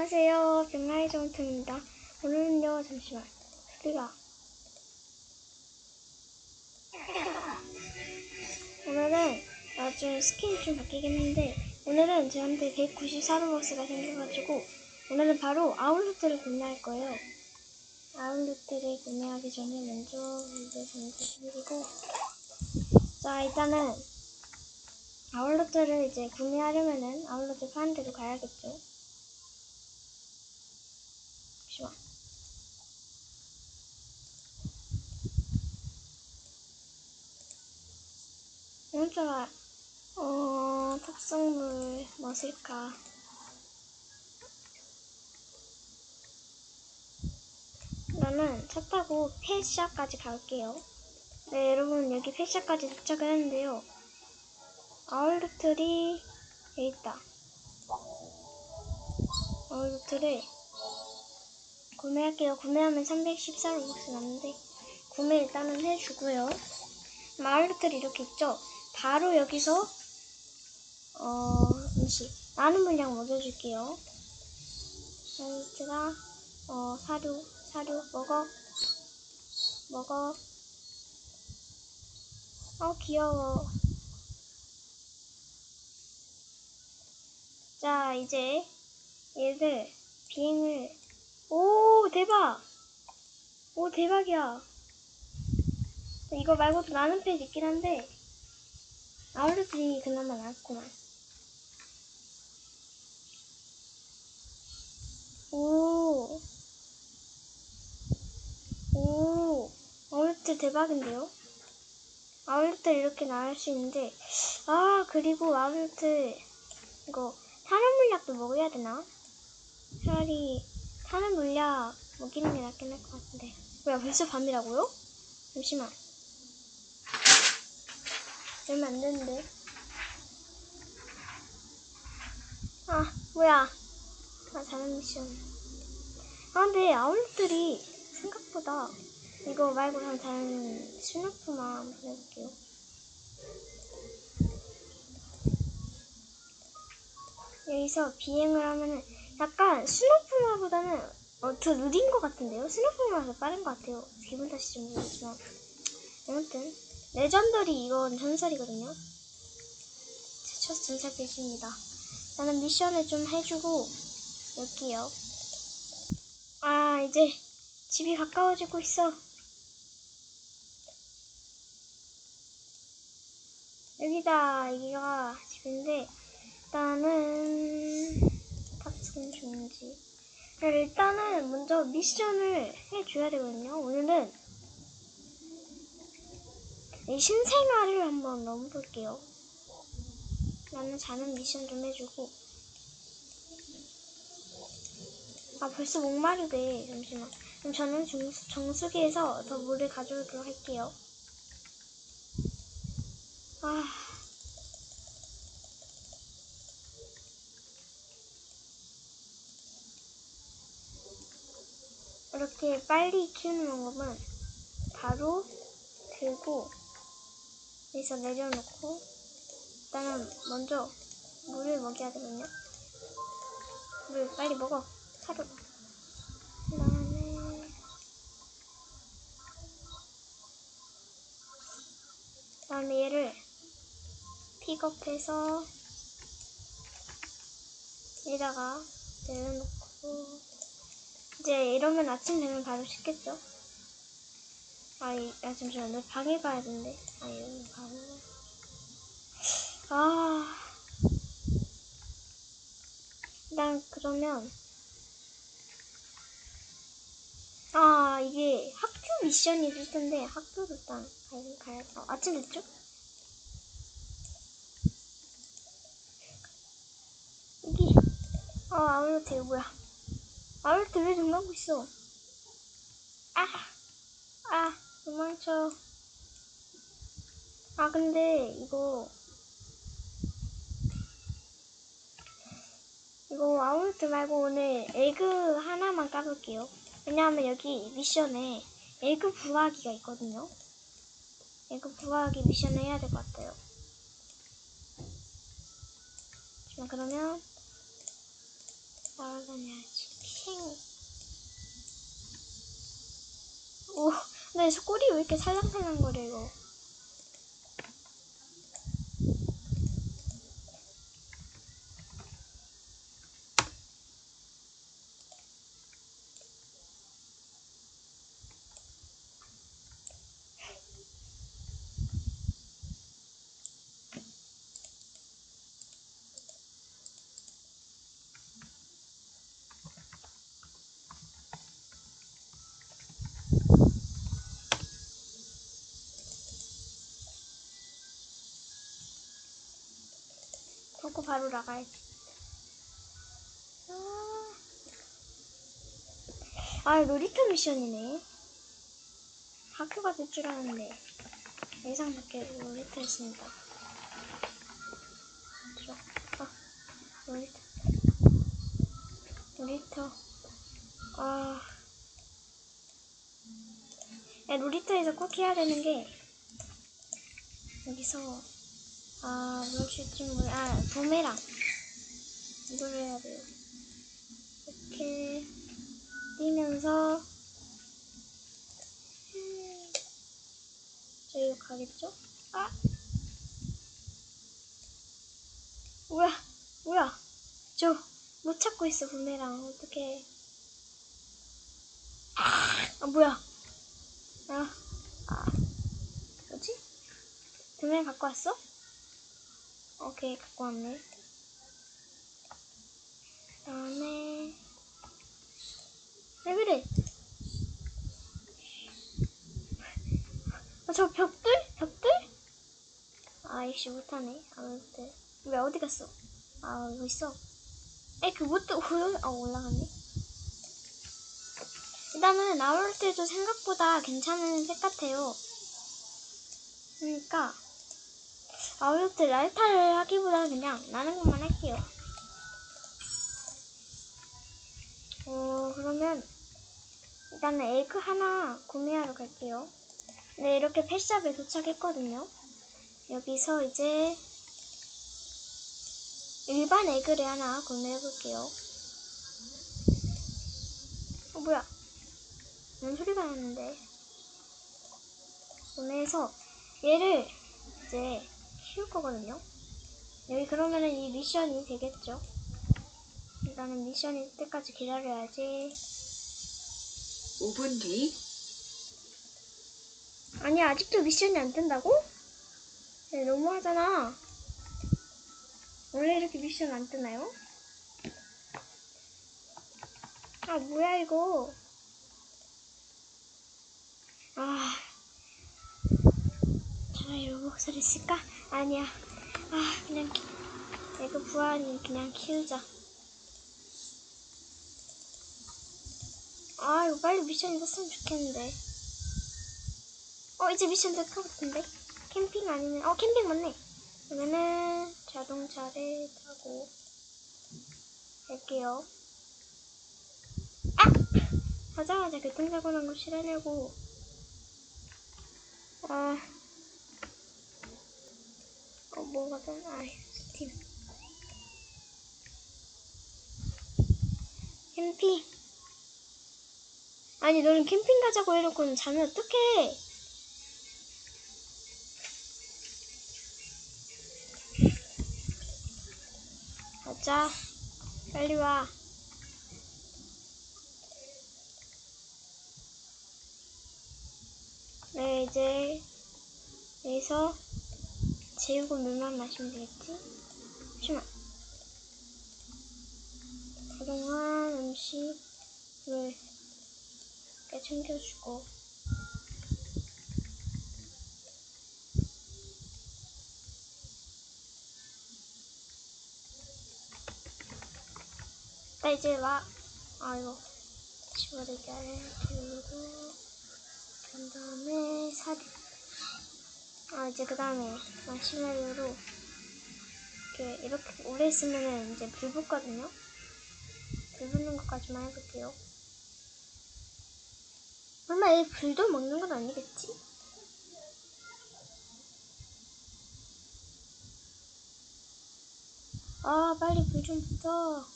안녕하세요. 백마이 정통입니다. 오늘은요, 잠시만. 소리가. 오늘은, 아, 좀 스킨이 좀 바뀌긴 한데, 오늘은 저한테 194로벅스가 생겨가지고, 오늘은 바로 아울루트를 구매할 거예요. 아울루트를 구매하기 전에 먼저 이거 전해드리고, 자, 일단은, 아울루트를 이제 구매하려면은 아울루트 파는 데도 가야겠죠. 잠시만. 혼자가 어 탑승물 뭐 쓸까? 나는 차 타고 펫샵까지 갈게요. 네, 여러분 여기 펫샵까지 도착을 했는데요. 아울루트리 여기 있다. 아울루트를 구매할게요. 구매하면 314로벅스 남는데 구매 일단은 해주고요. 마을루트리 이렇게 있죠? 바로 여기서 어 잠시 나는 물량 먹여 줄게요. 마을루트가 어 사료 사료 먹어 먹어 어 귀여워. 자 이제 얘들 비행을 오 대박 오 대박이야 이거 말고도 나는 펫 있긴 한데 아울렛이 그나마 낫구만 오 오, 아울렛 대박인데요? 아울렛 이렇게 나올 수 있는데, 아, 그리고 아울렛, 이거, 탄환 물약도 먹어야 되나? 차라리, 탄환 물약 먹이는 게 낫긴 할 것 같은데. 뭐야, 벌써 밤이라고요? 잠시만. 얼마 안 됐는데. 아, 뭐야. 아, 잘한 미션. 아, 근데 아울렛들이 생각보다 이거 말고 그냥 다른 스누프만 한번 해볼게요. 여기서 비행을 하면은 약간 스누프마보다는 어, 더 느린 것 같은데요? 스누프마가 더 빠른 것 같아요. 기분 탓이 좀 그렇지만. 아무튼, 레전더리 이건 전설이거든요. 제첫 전설 배신입니다. 나는 미션을 좀 해주고, 올게요. 아, 이제 집이 가까워지고 있어. 여기다, 여기가 집인데, 일단은, 중지. 네, 일단은 먼저 미션을 해줘야 되거든요. 오늘은 이 신생아를 한번 넣어볼게요. 나는 자는 미션 좀 해주고. 아, 벌써 목마르대. 잠시만. 그럼 저는 정수, 정수기에서 더 물을 가져오도록 할게요. 아. 이렇게 빨리 키우는 방법은 바로 들고 여기서 내려놓고 일단은 먼저 물을 먹여야 되거든요. 물 빨리 먹어. 사료. 그다음에 그다음에 얘를 픽업해서 여기다가 내려놓고 이제 이러면 아침 되면 바로 씻겠죠? 아, 이, 아 잠시만, 나 방에 가야 되는데. 아, 여기 방. 아. 일단, 그러면. 아, 이게 학교 미션이 있을 텐데, 학교도 일단 가야, 가야, 어, 아침 됐죠? 여기. 아, 아무래도 이거 뭐야. 아울렛 왜 등하고 있어? 아, 아, 도망쳐. 아, 근데 이거 이거 아울렛 말고 오늘 에그 하나만 까볼게요. 왜냐하면 여기 미션에 에그 부화기가 있거든요. 에그 부화기 미션을 해야 될 것 같아요. 잠시만, 그러면 날아다녀야지. 캥. 오, 근데 저 꼬리 왜 이렇게 살랑살랑 거려, 이거. 벗고 바로 나가야지. 아, 아 놀이터 미션이네. 학교가 될 줄 알았는데 예상 밖의 놀이터였습니다. 들어. 아, 놀이터. 놀이터. 아. 야, 놀이터에서 꼭 해야 되는 게 여기서 아, 뭘 줄지 몰라. 아, 부메랑. 이걸 해야 돼요. 이렇게 뛰면서 음, 저기로 가겠죠? 아! 뭐야, 뭐야. 저, 못 찾고 있어, 부메랑. 어떡해. 아, 뭐야. 아, 아. 뭐지? 부메랑 갖고 왔어? 오케이, 갖고 왔네. 그 다음에, 왜 그래? 아, 저 벽들? 벽들? 아이씨, 못하네. 아무튼. 왜 어디 갔어? 아, 여기 있어. 에, 그 못, 올라, 아, 올라갔네. 일단은 나올 때도 생각보다 괜찮은 색 같아요. 그러니까, 아울트 랄타를 하기보다는 그냥 나는 것만 할게요. 어, 그러면 일단은 에그 하나 구매하러 갈게요. 네, 이렇게 펫샵에 도착했거든요. 여기서 이제 일반 에그를 하나 구매해볼게요. 어, 뭐야? 뭔 소리가 났는데. 구매해서 얘를 이제 키울 거거든요. 여기 그러면은 이 미션이 되겠죠. 일단은 미션이 때까지 기다려야지. 5분 뒤 아니 아직도 미션이 안 뜬다고? 네, 너무하잖아. 원래 이렇게 미션 안 뜨나요? 아 뭐야 이거? 아 차라리 로봇을 쓸까? 아니야. 아 그냥 키- 에그 부안이 그냥 키우자. 아 이거 빨리 미션이 떴으면 좋겠는데. 어 이제 미션 될 것 같은데 캠핑 아니면 어 캠핑 맞네 그러면은 자동차를 타고 갈게요 아 하자마자 교통사고 난 거 실하려고 아 어, 뭐가 더, 아이, 스팀. 캠핑. 아니, 너는 캠핑 가자고 해놓고는 자면 어떡해? 가자. 빨리 와. 네, 이제 여기서 재우고 물만 마시면 되겠지? 잠시만. 그동안 음식을 이렇게 챙겨주고. 나 이제 와. 아, 이거. 치워리기를 기울고. 그 다음에 사료. 아, 이제 그 다음에 마시멜로로 이렇게, 이렇게 오래 있으면은 이제 불 붙거든요? 불 붙는 것까지만 해볼게요. 설마 얘 불도 먹는 건 아니겠지? 아, 빨리 불 좀 붙어.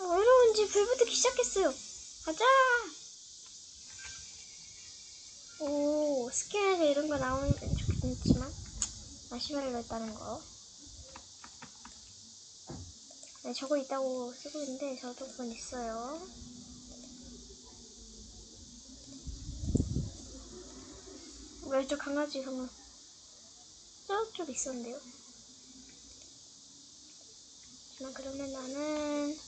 여러분 이제 불 붙기 시작했어요. 가자. 오 스캔에서 이런 거 나오면 좋겠지만 마시멜로 했다는 거. 네, 저거 있다고 쓰고 있는데 저도 그건 있어요. 왼쪽 강아지 그러면 저쪽 있었는데요. 하지만 그러면 나는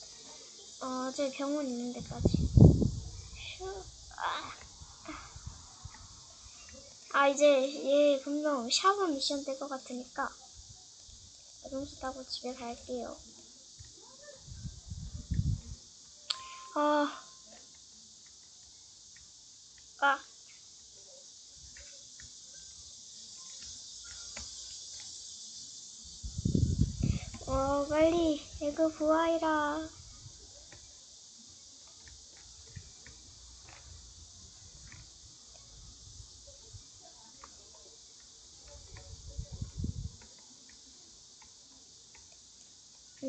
어, 제 병원 있는 데까지. 휴, 아, 아 이제 얘 분명 샤워 미션 될 것 같으니까 자동차 타고 집에 갈게요. 아, 아. 어, 빨리 에그 부하이라.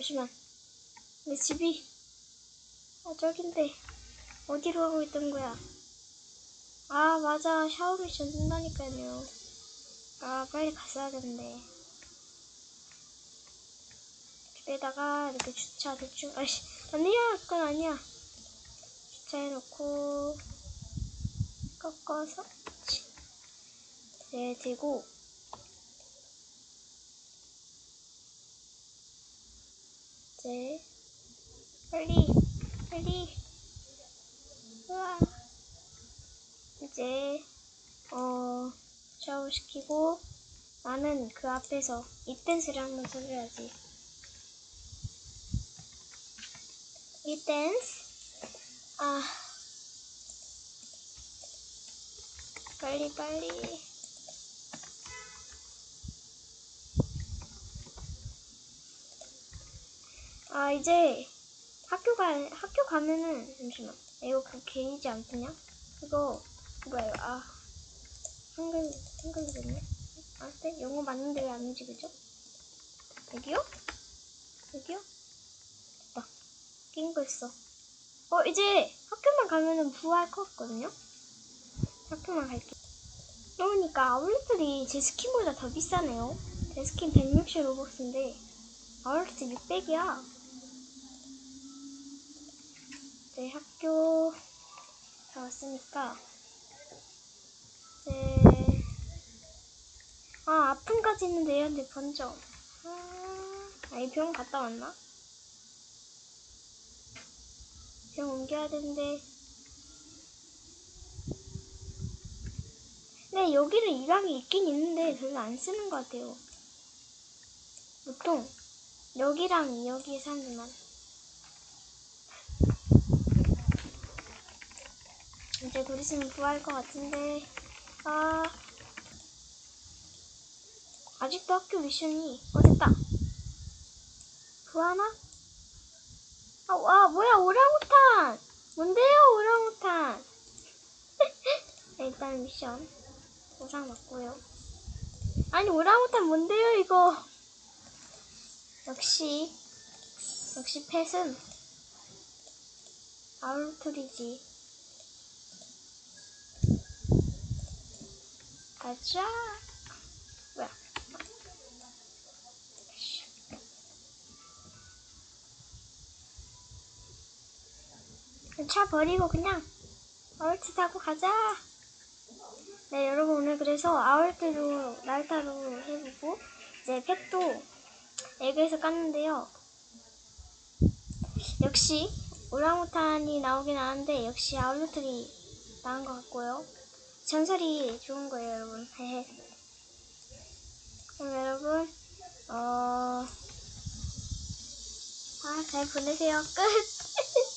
잠시만. 내 집이 아 저긴데 어디로 가고 있던 거야? 아 맞아 샤워 미션 뜬다니까요. 아 빨리 갔어야 되는데. 집에다가 이렇게 주차 대충 아씨 아니야 그건 아니야. 주차해놓고 꺾어서 네 대고 이제 빨리 빨리. 우와. 이제 어 샤워 시키고 나는 그 앞에서 이 댄스를 한번 쳐줘야지. 이 댄스? 아. 빨리 빨리 아 이제 학교 가 학교 가면은 잠시만 이거 그 개이지 안 뜨냐? 그거 뭐예요? 아 한글 한글로 됐네. 아, 네 영어 맞는데 왜 안 움직이죠? 여기요? 여기요? 됐다. 낀 거 있어. 어 이제 학교만 가면은 부활 것 같거든요. 학교만 갈게. 그러니까 아울렛들이 제 스킨보다 더 비싸네요. 제 스킨 160 로벅스인데 아울렛 600이야. 네, 학교 다 왔으니까 네. 아, 아픔까지 있는데 얘한테 번져. 아, 아니 병원 갔다 왔나? 병 옮겨야 되는데. 네, 여기는 이랑이 있긴 있는데 별로 안 쓰는 것 같아요. 보통 여기랑 여기 사람들만. 이제 곧 있으면 부활할 것 같은데, 아, 아직도 학교 미션이, 어, 됐다. 부하나? 아, 와, 뭐야, 오랑우탄! 뭔데요, 오랑우탄? 네, 일단 미션. 보상 받고요. 아니, 오랑우탄 뭔데요, 이거? 역시, 역시 펫은 아울툴이지. 가자. 뭐야? 차 버리고 그냥 아울트 타고 가자. 네, 여러분 오늘 그래서 아울트로 날타로 해보고 이제 팩도 에그에서 깠는데요. 역시 오랑우탄이 나오긴 하는데 역시 아울트리 나은 것 같고요. 전설이 좋은 거예요, 여러분. 헤헤. 그럼 여러분, 어, 아, 잘 보내세요. 끝.